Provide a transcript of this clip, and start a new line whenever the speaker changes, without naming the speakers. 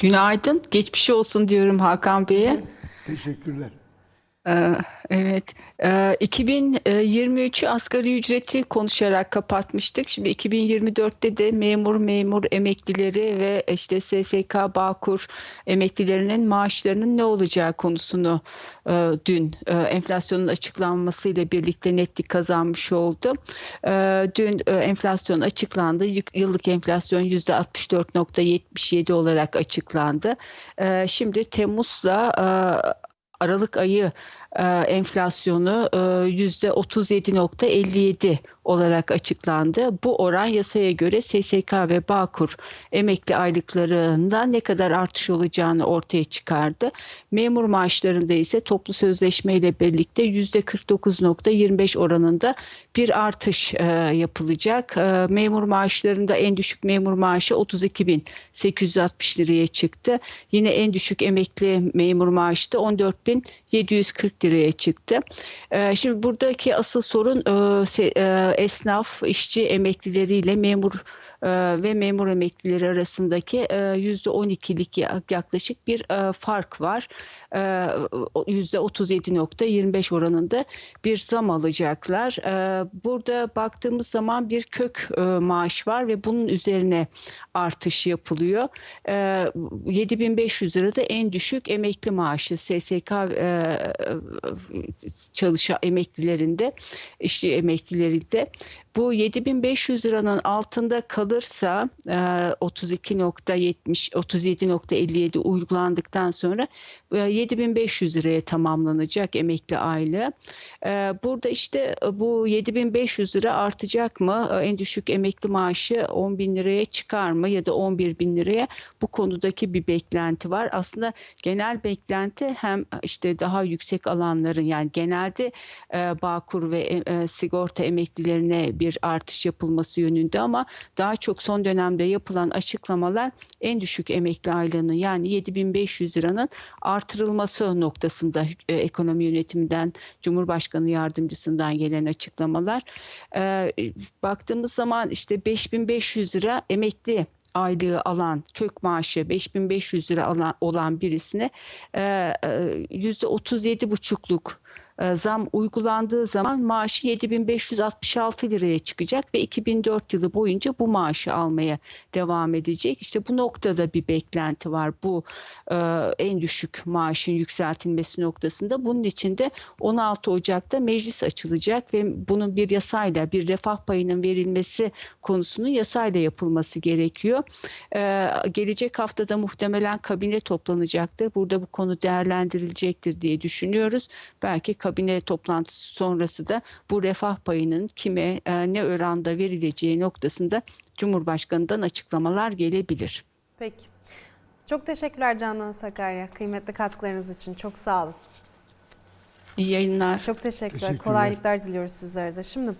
Günaydın. Geçmiş olsun diyorum Hakan Bey'e.
Teşekkürler.
Ee, Evet, Ee, 2023'ü asgari ücreti konuşarak kapatmıştık. Şimdi 2024'te de memur, memur emeklileri ve işte SSK, Bağkur emeklilerinin maaşlarının ne olacağı konusunu e, dün e, enflasyonun açıklanmasıyla birlikte netlik kazanmış oldu. E, Dün enflasyon açıklandı. Yıllık enflasyon %64.77 olarak açıklandı. Şimdi Temmuz'la Aralık ayı e, enflasyonu e, yüzde 37.57 olarak açıklandı. Bu oran yasaya göre SSK ve Bağkur emekli aylıklarından ne kadar artış olacağını ortaya çıkardı. Memur maaşlarında ise toplu sözleşme ile birlikte yüzde 49.25 oranında bir artış e, yapılacak. E, memur maaşlarında en düşük memur maaşı 32.860 liraya çıktı. Yine en düşük emekli memur maaşı da 14.740 liraya çıktı. Ee, Şimdi buradaki asıl sorun e, e, esnaf, işçi emeklileriyle memur ve memur emeklileri arasındaki e, yüzde 12'lik ya- yaklaşık bir e, fark var. E, Yüzde 37.25 oranında bir zam alacaklar. E, Burada baktığımız zaman bir kök e, maaş var ve bunun üzerine artış yapılıyor. E, 7500 lira da en düşük emekli maaşı SSK e, çalışan emeklilerinde, işçi emeklilerinde. Bu 7500 liranın altında kalırsa e, 32.70 37.57 uygulandıktan sonra e, 7500 liraya tamamlanacak emekli aylığı. E, Burada işte e, bu 7500 lira artacak mı? E, En düşük emekli maaşı 10 bin liraya çıkar mı ya da 11 bin liraya? Bu konudaki bir beklenti var. Aslında genel beklenti hem işte daha yüksek alanların yani genelde e, Bağkur ve e, e, sigorta emeklilerine bir artış yapılması yönünde ama daha çok son dönemde yapılan açıklamalar en düşük emekli aylığının yani 7500 liranın artırılması noktasında e, ekonomi yönetiminden Cumhurbaşkanı yardımcısından gelen açıklamalar. E, baktığımız zaman işte 5500 lira emekli aylığı alan kök maaşı 5500 lira alan, olan birisine e, e, yüzde 37 buçukluk e, zam uygulandığı zaman maaşı 7566 liraya çıkacak ve 2004 yılı boyunca bu maaşı almaya devam edecek. İşte bu noktada bir beklenti var. Bu e, en düşük maaşın yükseltilmesi noktasında. Bunun için de 16 Ocak'ta meclis açılacak ve bunun bir yasayla bir refah payının verilmesi konusunun yasayla yapılması gerekiyor. E, gelecek haftada muhtemelen kabine toplanacaktır. Burada bu konu değerlendirilecektir diye düşünüyoruz. Belki kabine toplantısı sonrası da bu refah payının kime e, ne oranda verileceği noktasında Cumhurbaşkanı'ndan açıklamalar gelebilir.
Peki. Çok teşekkürler Canan Sakarya. Kıymetli katkılarınız için çok sağ olun.
İyi yayınlar.
Çok teşekkürler.
Teşekkürler.
Kolaylıklar diliyoruz sizlere de. Şimdi